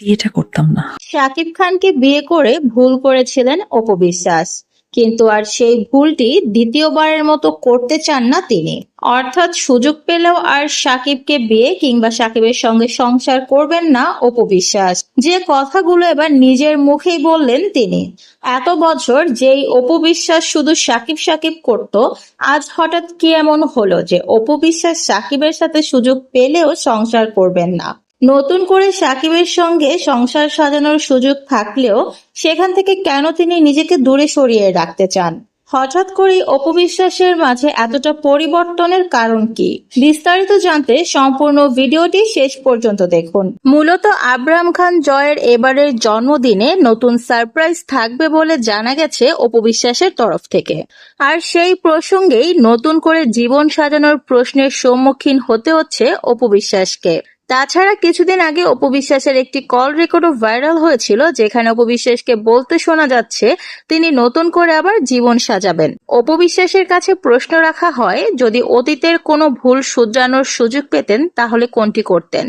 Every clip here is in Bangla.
বিয়েটা করতাম না। শাকিব খানকে বিয়ে করে ভুল করেছিলেন অপবিশ্বাস কিন্তু আর সেই ভুলটি দ্বিতীয়বারের মতো করতে চান না তিনি। অর্থাৎ সুযোগ পেলেও আর সাকিবকে বিয়ে কিংবা সাকিবের সঙ্গে সংসার করবেন না অপবিশ্বাস যে কথাগুলো এবার নিজের মুখেই বললেন তিনি। এত বছর যেই অপবিশ্বাস শুধু সাকিব সাকিব করত, আজ হঠাৎ কি এমন হলো যে অপবিশ্বাস সাকিবের সাথে সুযোগ পেলেও সংসার করবেন না? নতুন করে সাকিবের সঙ্গে সংসার সাজানোর সুযোগ থাকলেও সেখান থেকে কেন তিনি নিজেকে দূরে সরিয়ে রাখতে চান? হঠাৎ করেই অপবিশ্বাসের মাঝে এতটা পরিবর্তনের কারণ কি? বিস্তারিত জানতে সম্পূর্ণ ভিডিওটি শেষ পর্যন্ত দেখুন। মূলত আব্রাহাম খান জয়ের এবারের জন্মদিনে নতুন সারপ্রাইজ থাকবে বলে জানা গেছে অপবিশ্বাসের তরফ থেকে। আর সেই প্রসঙ্গেই নতুন করে জীবন সাজানোর প্রশ্নের সম্মুখীন হতে হচ্ছে অপবিশ্বাসকে তাছাড়া কিছুদিন আগে অপবিশ্বাসের একটি কল রেকর্ডও ভাইরাল হয়েছিল, যেখানে অপবিশ্বাসকে বলতে শোনা যাচ্ছে, তিনি নতুন করে আবার জীবন সাজাবেন। অপবিশ্বাসের কাছে প্রশ্ন রাখা হয়, যদি অতীতের কোনো ভুল শুধরানোর সুযোগ পেতেন, তাহলে কোনটি করতেন?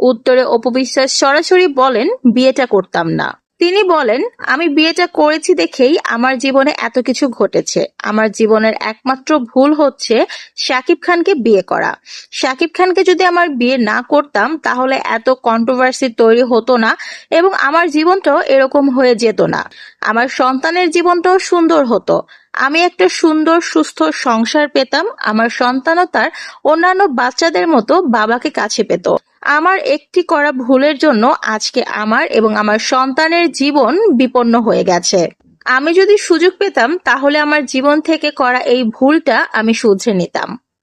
উত্তরে অপবিশ্বাস সরাসরি বলেন, বিয়েটা করতাম না। তিনি বলেন, আমি বিয়েটা করেছি দেখেই আমার জীবনে এত কিছু ঘটেছে। আমার জীবনের একমাত্র ভুল হচ্ছে শাকিব খানকে বিয়ে করা। শাকিব খানকে যদি আমার বিয়ে না করতাম, তাহলে এত কন্ট্রোভার্সি তৈরি হতো না এবং আমার জীবনটাও এরকম হয়ে যেত না। আমার সন্তানের জীবনটাও সুন্দর হতো। আমি একটা সুন্দর, সুস্থ সংসার পেতাম। আমার সন্তানও তার অন্যান্য বাচ্চাদের মতো বাবাকে কাছে পেত। আমার একটি করা ভুলের জন্য আজকে আমার এবং আমার সন্তানের জীবন বিপন্ন হয়ে গেছে। আমি যদি সুযোগ পেতাম, তাহলে আমার জীবন থেকে করা এই ভুলটা আমি শুধরে নিতাম।